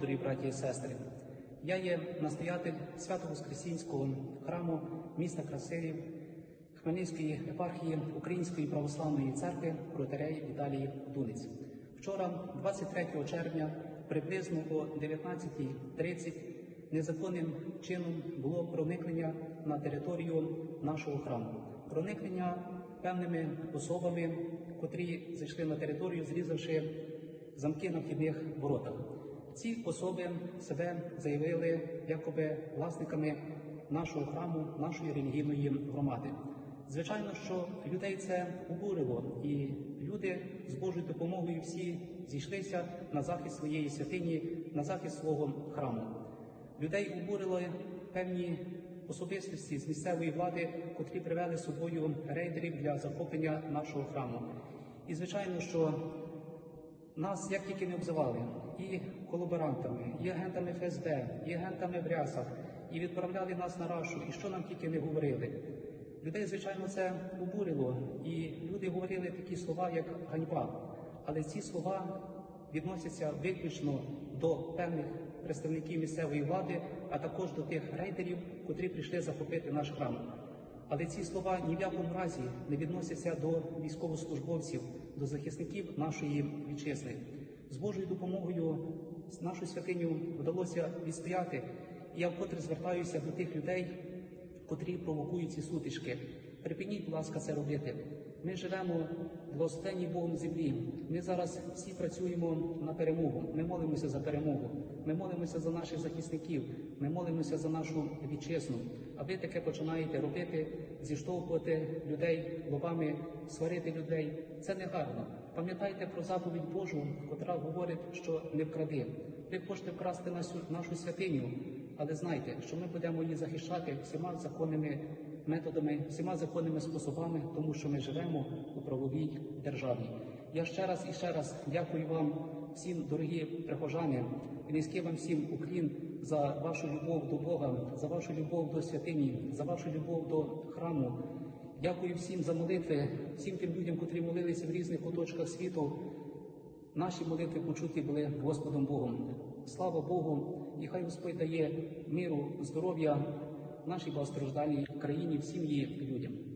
Дорогі браті і сестри, я є настоятель Свято-Воскресінського храму міста Красилів Хмельницької епархії Української православної церкви протерей Віталії Дунець. Вчора, 23 червня, приблизно о 19.30 незаконним чином було проникнення на територію нашого храму. Проникнення певними особами, котрі зайшли на територію, зрізавши замки на вхідних воротах. Ці особи себе заявили якоби власниками нашого храму, нашої релігійної громади. Звичайно, що людей це обурило, і люди з Божою допомогою всі зійшлися на захист своєї святині, на захист свого храму. Людей обурили певні особистості з місцевої влади, котрі привели з собою рейдерів для захоплення нашого храму. І звичайно, що нас як тільки не обзивали і колаборантами, і агентами ФСБ, і агентами в рясах, і відправляли нас на рашу, і що нам тільки не говорили. Людей, звичайно, це обурило, і люди говорили такі слова, як ганьба. Але ці слова відносяться виключно до певних представників місцевої влади, а також до тих рейдерів, котрі прийшли захопити наш храм. Але ці слова ні в якому разі не відносяться до військовослужбовців, до захисників нашої вітчизни. З Божою допомогою нашу святиню вдалося відстояти. І я вкотре звертаюся до тих людей, котрі провокують ці сутички. Припиніть, будь ласка, це робити. Ми живемо в благословенній Богом землі. Ми зараз всі працюємо на перемогу. Ми молимося за перемогу. Ми молимося за наших захисників. Ми молимося за нашу вітчизну. А ви таке починаєте робити, зіштовхувати людей лобами, сварити людей. Це не гарно. Пам'ятайте про заповідь Божу, котра говорить, що не вкради. Ви хочете вкрасти нашу, нашу святиню, але знайте, що ми будемо її захищати всіма законними методами, всіма законними способами, тому що ми живемо у правовій державі. Я ще раз і ще раз дякую вам всім, дорогі прихожани, і низький вам всім уклін за вашу любов до Бога, за вашу любов до святині, за вашу любов до храму. Дякую всім за молитви, всім тим людям, котрі молилися в різних куточках світу. Наші молитви почуті були Господом Богом. Слава Богу, і хай Господь дає миру, здоров'я нашій багатостраждальній країні, всім її людям.